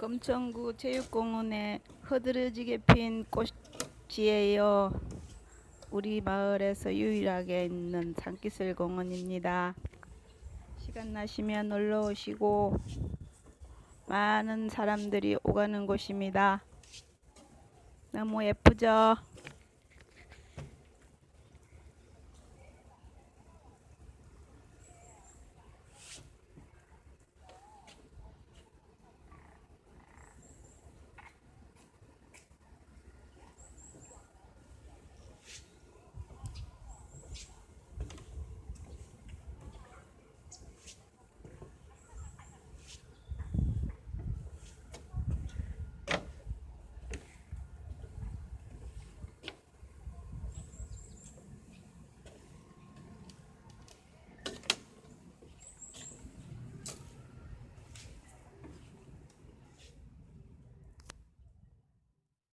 금천구 체육공원에 흐드러지게 핀 꽃이에요. 우리 마을에서 유일하게 있는 산기슭 공원입니다. 시간 나시면 놀러 오시고 많은 사람들이 오가는 곳입니다. 너무 예쁘죠?